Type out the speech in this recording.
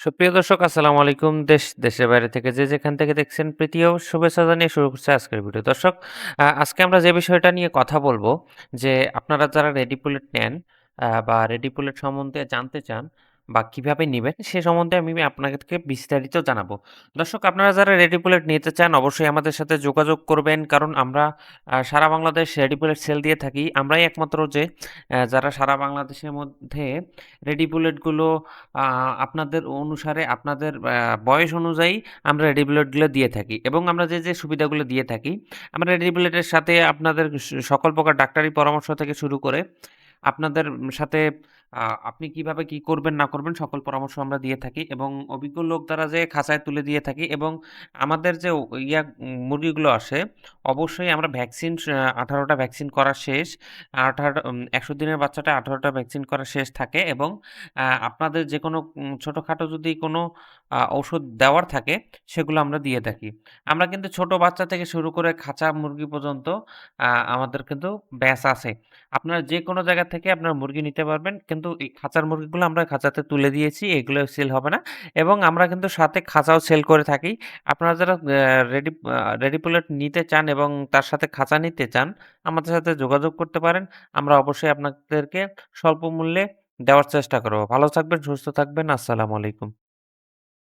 সুপ্রিয় দর্শক আসসালামু আলাইকুম। দেশ, দেশের বাইরে থেকে যে যেখান থেকে দেখছেন প্রীতিও শুভেচ্ছা জানিয়ে শুরু করছে আজকের ভিডিও। দর্শক আজকে আমরা যে বিষয়টা নিয়ে কথা বলব যে আপনারা যারা রেডি পুলেট নেন বা রেডি পুলেট সম্বন্ধে জানতে চান বা কীভাবে নেবেন সে সম্বন্ধে আমি আপনাদেরকে বিস্তারিত জানাব। দর্শক আপনারা যারা রেডি বুলেট নিতে চান অবশ্যই আমাদের সাথে যোগাযোগ করবেন। কারণ আমরা সারা বাংলাদেশ রেডি বুলেট সেল দিয়ে থাকি। আমরাই একমাত্র যে যারা সারা বাংলাদেশের মধ্যে রেডি বুলেটগুলো আপনাদের অনুসারে আপনাদের বয়স অনুযায়ী আমরা রেডি বুলেটগুলো দিয়ে থাকি এবং আমরা যে, যে সুবিধাগুলো দিয়ে থাকি আমরা রেডি বুলেটের সাথে আপনাদের সকল প্রকার ডাক্তারি পরামর্শ থেকে শুরু করে আপনাদের সাথে আপনি কীভাবে কি করবেন, না করবেন সকল পরামর্শ আমরা দিয়ে থাকি এবং অভিজ্ঞ লোক দ্বারা যে খাঁচায় তুলে দিয়ে থাকি এবং আমাদের যে ইয়া, মুরগিগুলো আসে, অবশ্যই আমরা ভ্যাকসিন স ১৮ টা ভ্যাকসিন করা শেষ। ১৮ টা উম ১০০ দিনের বাচ্চাটা ১৮ টা ভ্যাকসিন করা শেষ থাকে এবং আপনাদের যেকোনো উম, ছোটখাটো যদি কোনো ঔষধ দেওয়ার থাকে সেগুলো আমরা দিয়ে থাকি। আমরা কিন্তু ছোট বাচ্চা থেকে শুরু করে খাঁচা মুরগি পর্যন্ত আমাদের কিন্তু ব্যাচ আছে। আপনারা যেকোনো জায়গা থেকে আপনারা মুরগি নিতে পারবেন। কিন্তু এই খাঁচার মুরগিগুলো আমরা খাঁচাতে তুলে দিয়েছি। এগুলো সেল হবে না এবং আমরা কিন্তু সাথে খাঁচাও সেল করে থাকি। আপনারা যারা রেডি রেডি প্লেট নিতে চান এবং তার সাথে খাঁচা নিতে চান, আমাদের সাথে যোগাযোগ করতে পারেন। আমরা অবশ্যই আপনাদেরকে স্বল্প মূল্যে দেওয়ার চেষ্টা করব ভালো থাকবেন, সুস্থ থাকবেন। আসসালামু আলাইকুম।